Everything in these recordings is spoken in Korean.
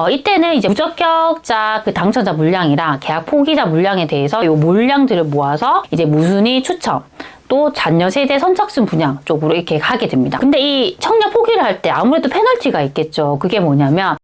어, 이때는 이제 무적격자 그 당첨자 물량이랑 계약 포기자 물량에 대해서 이 물량들을 모아서 이제 무순위 추첨 또 잔여 세대 선착순 분양 쪽으로 이렇게 하게 됩니다. 근데 이 청약 포기를 할 때 아무래도 페널티가 있겠죠. 그게 뭐냐면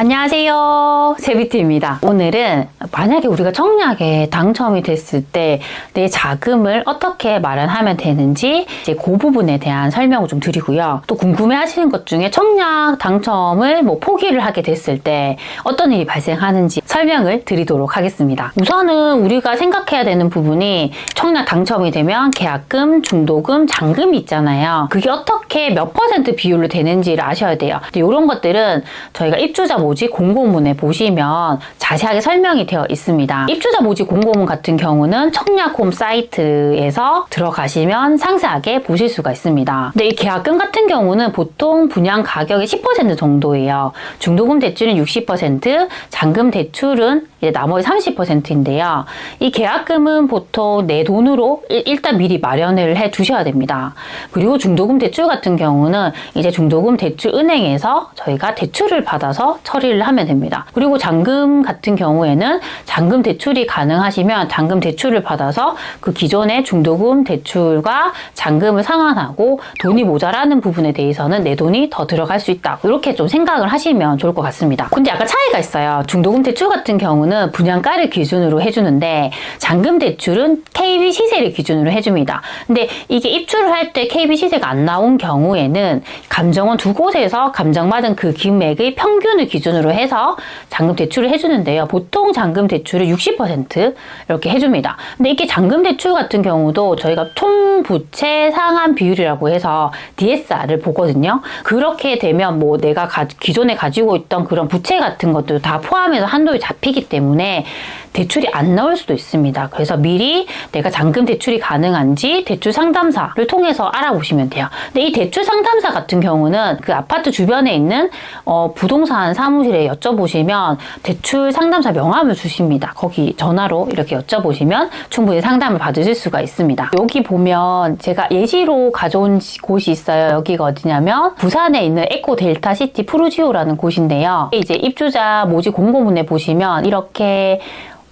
안녕하세요. 세비트입니다. 오늘은 만약에 우리가 청약에 당첨이 됐을 때 내 자금을 어떻게 마련하면 되는지 이제 그 부분에 대한 설명을 좀 드리고요. 또 궁금해 하시는 것 중에 청약 당첨을 뭐 포기를 하게 됐을 때 어떤 일이 발생하는지 설명을 드리도록 하겠습니다. 우선은 우리가 생각해야 되는 부분이 청약 당첨이 되면 계약금, 중도금, 잔금이 있잖아요. 그게 어떻게 몇 퍼센트 비율로 되는지를 아셔야 돼요. 이런 것들은 저희가 입주자 모집 공고문에 보시면 자세하게 설명이 되어 있습니다. 입주자 모집 공고문 같은 경우는 청약홈 사이트에서 들어가시면 상세하게 보실 수가 있습니다. 근데 이 계약금 같은 경우는 보통 분양 가격의 10% 정도예요. 중도금 대출은 60%, 잔금 대출 은 이제 나머지 30%인데요. 이 계약금은 보통 내 돈으로 일- 일단 미리 마련을 해 두셔야 됩니다. 그리고 중도금 대출 같은 경우는 이제 중도금 대출 은행에서 저희가 대출을 받아서 처리를 하면 됩니다. 그리고 잔금 같은 경우에는 잔금 대출이 가능하시면 잔금 대출을 받아서 그 기존의 중도금 대출과 잔금을 상환하고 돈이 모자라는 부분에 대해서는 내 돈이 더 들어갈 수 있다. 이렇게 좀 생각을 하시면 좋을 것 같습니다. 근데 약간 차이가 있어요. 중도금 대출 같은 경우는 분양가를 기준으로 해주는데 잔금 대출은 KB 시세를 기준으로 해줍니다. 근데 이게 입주를 할때 KB 시세가 안 나온 경우에는 감정원 두 곳에서 감정받은 그 금액의 평균을 기준으로 해서 잔금 대출을 해주는데요. 보통 잔금 대출을 60% 이렇게 해줍니다. 근데 이게 잔금 대출 같은 경우도 저희가 총 부채 상환 비율이라고 해서 DSR을 보거든요. 그렇게 되면 뭐 내가 가- 기존에 가지고 있던 그런 부채 같은 것도 다 포함해서 한도에 잡히기 때문에 대출이 안 나올 수도 있습니다. 그래서 미리 내가 잔금 대출이 가능한지 대출 상담사를 통해서 알아보시면 돼요. 근데 이 대출 상담사 같은 경우는 그 아파트 주변에 있는 어, 부동산 사무실에 여쭤보시면 대출 상담사 명함을 주십니다. 거기 전화로 이렇게 여쭤보시면 충분히 상담을 받으실 수가 있습니다. 여기 보면 제가 예시로 가져온 곳이 있어요. 여기가 어디냐면 부산에 있는 에코 델타 시티 프루지오라는 곳인데요. 이제 입주자 모집 공고문에 보시면 이렇게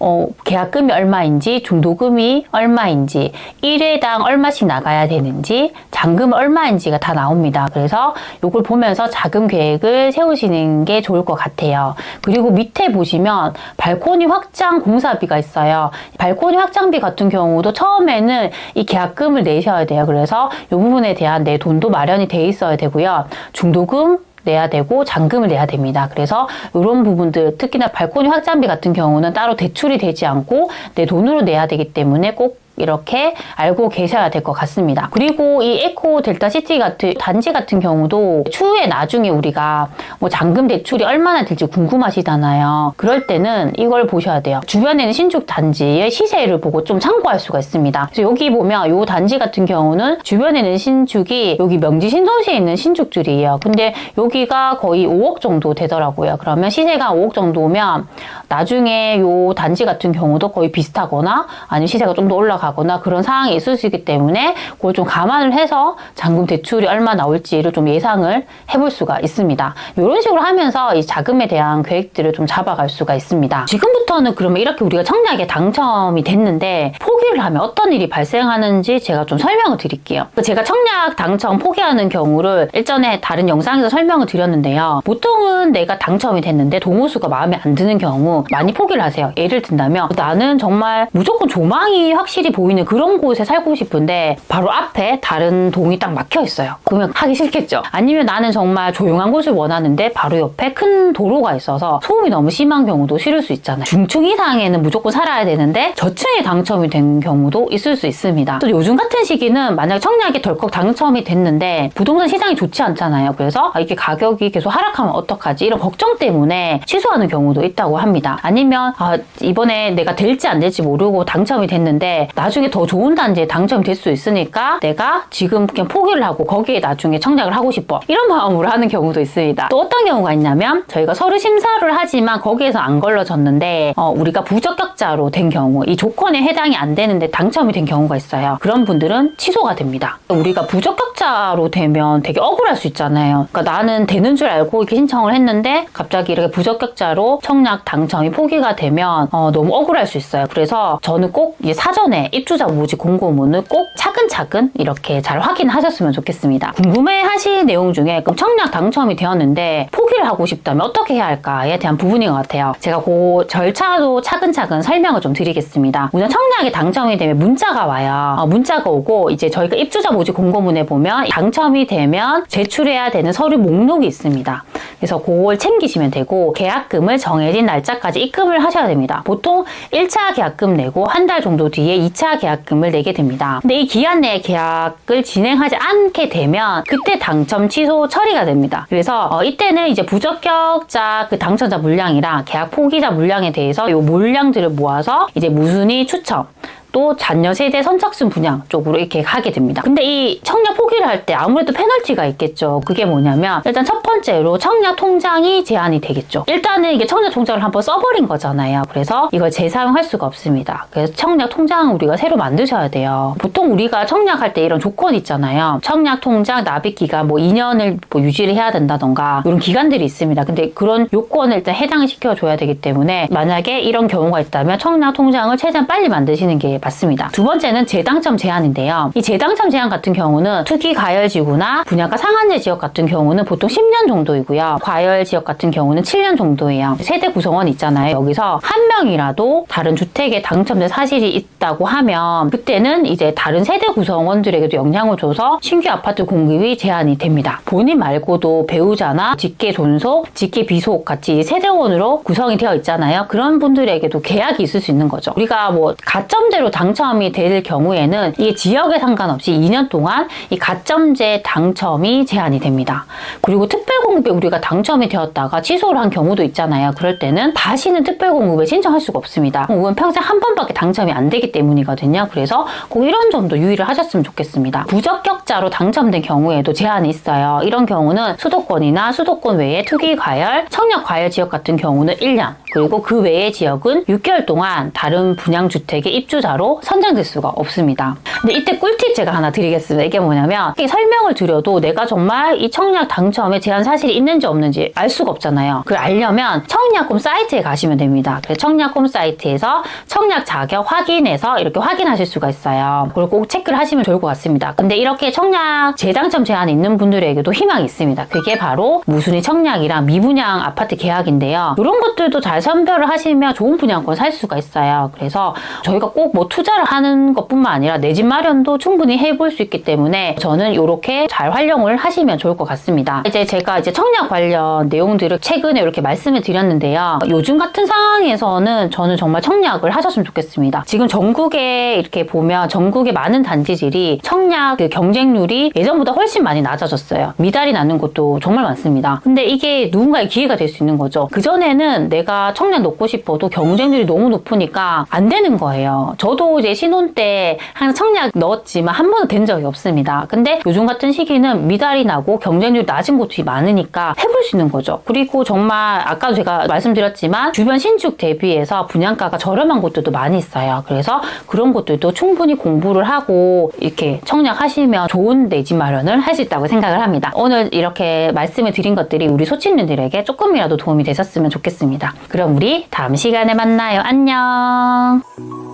어, 계약금이 얼마인지, 중도금이 얼마인지, 1회당 얼마씩 나가야 되는지, 잔금 얼마인지가 다 나옵니다. 그래서 이걸 보면서 자금 계획을 세우시는 게 좋을 것 같아요. 그리고 밑에 보시면 발코니 확장 공사비가 있어요. 발코니 확장비 같은 경우도 처음에는 이 계약금을 내셔야 돼요. 그래서 이 부분에 대한 내 돈도 마련이 돼 있어야 되고요. 중도금, 내야 되고 잔금을 내야 됩니다. 그래서 이런 부분들 특히나 발코니 확장비 같은 경우는 따로 대출이 되지 않고 내 돈으로 내야 되기 때문에 꼭 이렇게 알고 계셔야 될 것 같습니다. 그리고 이 에코 델타 시티 같은 단지 같은 경우도 추후에 나중에 우리가 뭐 잔금 대출이 얼마나 될지 궁금하시잖아요. 그럴 때는 이걸 보셔야 돼요. 주변에는 신축 단지의 시세를 보고 좀 참고할 수가 있습니다. 그래서 여기 보면 이 단지 같은 경우는 주변에는 신축이 여기 명지 신도시에 있는 신축들이에요. 근데 여기가 거의 5억 정도 되더라고요. 그러면 시세가 5억 정도면 나중에 이 단지 같은 경우도 거의 비슷하거나 아니면 시세가 좀 더 올라가 거나 그런 상황이 있을 수 있기 때문에 그걸 좀 감안을 해서 잔금 대출이 얼마 나올지를 좀 예상을 해볼 수가 있습니다. 이런 식으로 하면서 이 자금에 대한 계획들을 좀 잡아갈 수가 있습니다. 지금부터는 그러면 이렇게 우리가 청약에 당첨이 됐는데 포기를 하면 어떤 일이 발생하는지 제가 좀 설명을 드릴게요. 제가 청약 당첨 포기하는 경우를 일전에 다른 영상에서 설명을 드렸는데요. 보통은 내가 당첨이 됐는데 동호수가 마음에 안 드는 경우 많이 포기를 하세요. 예를 든다면 나는 정말 무조건 조망이 확실히 보이는 그런 곳에 살고 싶은데 바로 앞에 다른 동이 딱 막혀 있어요. 그러면 하기 싫겠죠. 아니면 나는 정말 조용한 곳을 원하는데 바로 옆에 큰 도로가 있어서 소음이 너무 심한 경우도 싫을 수 있잖아요. 중층 이상에는 무조건 살아야 되는데 저층에 당첨이 된 경우도 있을 수 있습니다. 또 요즘 같은 시기는 만약 청약에 덜컥 당첨이 됐는데 부동산 시장이 좋지 않잖아요. 그래서 아, 이게 가격이 계속 하락하면 어떡하지? 이런 걱정 때문에 취소하는 경우도 있다고 합니다. 아니면 아, 이번에 내가 될지 안 될지 모르고 당첨이 됐는데 나중에 나중에 더 좋은 단지에 당첨이 될수 있으니까 내가 지금 그냥 포기를 하고 거기에 나중에 청약을 하고 싶어. 이런 마음으로 하는 경우도 있습니다. 또 어떤 경우가 있냐면 저희가 서류 심사를 하지만 거기에서 안 걸러졌는데 어, 우리가 부적격자로 된 경우 이 조건에 해당이 안 되는데 당첨이 된 경우가 있어요. 그런 분들은 취소가 됩니다. 우리가 부적격자로 되면 되게 억울할 수 있잖아요. 그러니까 나는 되는 줄 알고 이렇게 신청을 했는데 갑자기 이렇게 부적격자로 청약 당첨이 포기가 되면 어, 너무 억울할 수 있어요. 그래서 저는 꼭 사전에 입주자 모집 공고문을 꼭 차근차근 이렇게 잘 확인하셨으면 좋겠습니다. 궁금해 하실 내용 중에 청약 당첨이 되었는데 포기를 하고 싶다면 어떻게 해야 할까에 대한 부분인 것 같아요. 제가 그 절차도 차근차근 설명을 좀 드리겠습니다. 우선 청약이 당첨이 되면 문자가 와요. 어, 문자가 오고 이제 저희가 입주자 모집 공고문에 보면 당첨이 되면 제출해야 되는 서류 목록이 있습니다. 그래서 그걸 챙기시면 되고 계약금을 정해진 날짜까지 입금을 하셔야 됩니다. 보통 1차 계약금 내고 한 달 정도 뒤에 2차 계약금을 내게 됩니다. 근데 이 기한 내에 계약을 진행하지 않게 되면 그때 당첨 취소 처리가 됩니다. 그래서 어, 이때는 이제 부적격자 그 당첨자 물량이랑 계약 포기자 물량에 대해서 이 물량들을 모아서 이제 무순위 추첨 또 잔여 세대 선착순 분양 쪽으로 이렇게 하게 됩니다. 근데 이 청약 포기를 할 때 아무래도 페널티가 있겠죠. 그게 뭐냐면 일단 첫 번째로 청약 통장이 제한이 되겠죠. 일단은 이게 청약 통장을 한번 써버린 거잖아요. 그래서 이걸 재사용할 수가 없습니다. 그래서 청약 통장 우리가 새로 만드셔야 돼요. 보통 우리가 청약할 때 이런 조건 있잖아요. 청약 통장 납입 기간 뭐 2년을 뭐 유지를 해야 된다던가 이런 기간들이 있습니다. 근데 그런 요건을 일단 해당을 시켜줘야 되기 때문에 만약에 이런 경우가 있다면 청약 통장을 최대한 빨리 만드시는 게 맞습니다. 두 번째는 재당첨 제한인데요. 이 재당첨 제한 같은 경우는 투기 과열 지구나 분양가 상한제 지역 같은 경우는 보통 10년 정도이고요. 과열 지역 같은 경우는 7년 정도예요. 세대 구성원 있잖아요. 여기서 한 명이라도 다른 주택에 당첨된 사실이 있다고 하면 그때는 이제 다른 세대 구성원들에게도 영향을 줘서 신규 아파트 공급이 제한이 됩니다. 본인 말고도 배우자나 직계 존속, 직계 비속 같이 세대원으로 구성이 되어 있잖아요. 그런 분들에게도 계약이 있을 수 있는 거죠. 우리가 뭐 가점제로 당첨이 될 경우에는 이게 지역에 상관없이 2년 동안 이 가점제 당첨이 제한이 됩니다. 그리고 특별 공급에 우리가 당첨이 되었다가 취소를 한 경우도 있잖아요. 그럴 때는 다시는 특별 공급에 신청할 수가 없습니다. 이건 평생 한 번밖에 당첨이 안 되기 때문이거든요. 그래서 꼭 이런 점도 유의를 하셨으면 좋겠습니다. 부적격자로 당첨된 경우에도 제한이 있어요. 이런 경우는 수도권이나 수도권 외에 투기 과열, 청약 과열 지역 같은 경우는 1년, 그리고 그 외의 지역은 6개월 동안 다른 분양 주택의 입주자로 선정될 수가 없습니다. 근데 이때 꿀팁 제가 하나 드리겠습니다. 이게 뭐냐면 설명을 드려도 내가 정말 이 청약 당첨에 제한 사실 이 있는지 없는지 알 수가 없잖아요. 그걸 알려면 청약홈 사이트에 가시면 됩니다. 그래서 청약홈 사이트에서 청약 자격 확인해서 이렇게 확인하실 수가 있어요. 그걸 꼭 체크를 하시면 좋을 것 같습니다. 근데 이렇게 청약 재당첨 제한이 있는 분들에게도 희망이 있습니다. 그게 바로 무순위 청약이랑 미분양 아파트 계약인데요. 이런 것들도 잘 선별을 하시면 좋은 분양권 살 수가 있어요. 그래서 저희가 꼭 뭐 투자를 하는 것뿐만 아니라 내 집 마련도 충분히 해볼 수 있기 때문에 저는 이렇게 잘 활용을 하시면 좋을 것 같습니다. 이제 제가 이제 청약 관련 내용들을 최근에 이렇게 말씀을 드렸는데요. 요즘 같은 상황에서는 저는 정말 청약을 하셨으면 좋겠습니다. 지금 전국에 이렇게 보면 전국의 많은 단지들이 청약 그 경쟁률이 예전보다 훨씬 많이 낮아졌어요. 미달이 나는 곳도 정말 많습니다. 근데 이게 누군가의 기회가 될 수 있는 거죠. 그전에는 내가 청약 넣고 싶어도 경쟁률이 너무 높으니까 안 되는 거예요. 저도 이제 신혼 때 항상 청약 넣었지만 한 번도 된 적이 없습니다. 근데 요즘 같은 시기는 미달이 나고 경쟁률이 낮은 곳이 많 으니까 해볼 수 있는 거죠. 그리고 정말 아까도 제가 말씀드렸지만 주변 신축 대비해서 분양가가 저렴한 곳들도 많이 있어요. 그래서 그런 곳들도 충분히 공부를 하고 이렇게 청약하시면 좋은 내 집 마련을 할 수 있다고 생각을 합니다. 오늘 이렇게 말씀을 드린 것들이 우리 소친님들에게 조금이라도 도움이 되셨으면 좋겠습니다. 그럼 우리 다음 시간에 만나요. 안녕.